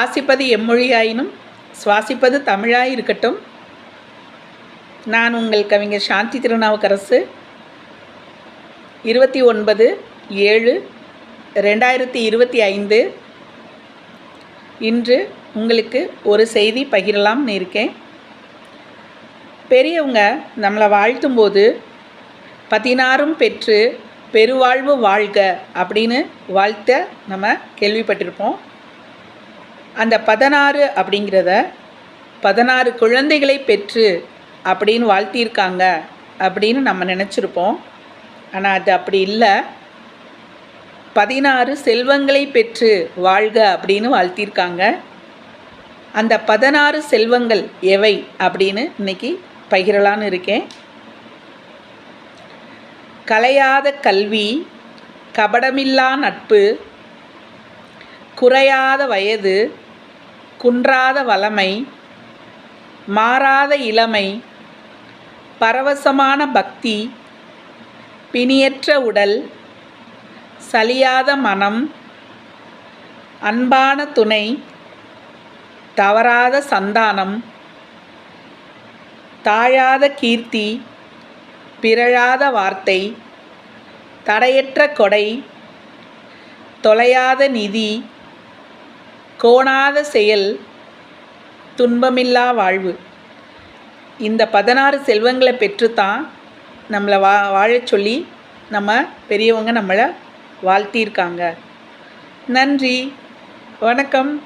வாசிப்பது எம்மொழியாயினும் சுவாசிப்பது தமிழாய் இருக்கட்டும் நான் உங்கள் கவிஞர் சாந்தி திருநாவுக்கரசு. இருபத்தி ஒன்பது ஏழு ரெண்டாயிரத்தி இருபத்தி ஐந்து. இன்று உங்களுக்கு ஒரு செய்தி பகிரலாம்னு இருக்கேன். பெரியவங்க நம்மளை வாழ்த்தும்போது பதினாறும் பெற்று பெருவாழ்வு வாழ்க அப்படின்னு வாழ்த்த நம்ம கேள்விப்பட்டிருப்போம். அந்த பதினாறு அப்படிங்கிறத பதினாறு குழந்தைகளை பெற்று அப்படின்னு வாழ்த்தியிருக்காங்க அப்படின்னு நம்ம நினச்சிருப்போம். ஆனால் அது அப்படி இல்லை. பதினாறு செல்வங்களை பெற்று வாழ்க அப்படின்னு வாழ்த்தியிருக்காங்க. அந்த பதினாறு செல்வங்கள் எவை அப்படின்னு இன்னைக்கு பகிரலான்னு இருக்கேன். கலையாத கல்வி கபடமில்லா நட்பு குறையாத வயது குன்றாத வளமை மாறாத இளமை பரவசமான பக்தி பிணியற்ற உடல் சலியாத மனம் அன்பான துணை தவறாத சந்தானம் தாழாத கீர்த்தி பிறழாத வார்த்தை தடையற்ற கொடை தொலையாத நிதி கோணாத செயல் துன்பமில்லா வாழ்வு. இந்த பதினாறு செல்வங்களை பெற்றுத்தான் நம்மளை வா வாழச் சொல்லி நம்ம பெரியவங்க நம்மளை வாழ்த்தியிருக்காங்க. நன்றி. வணக்கம்.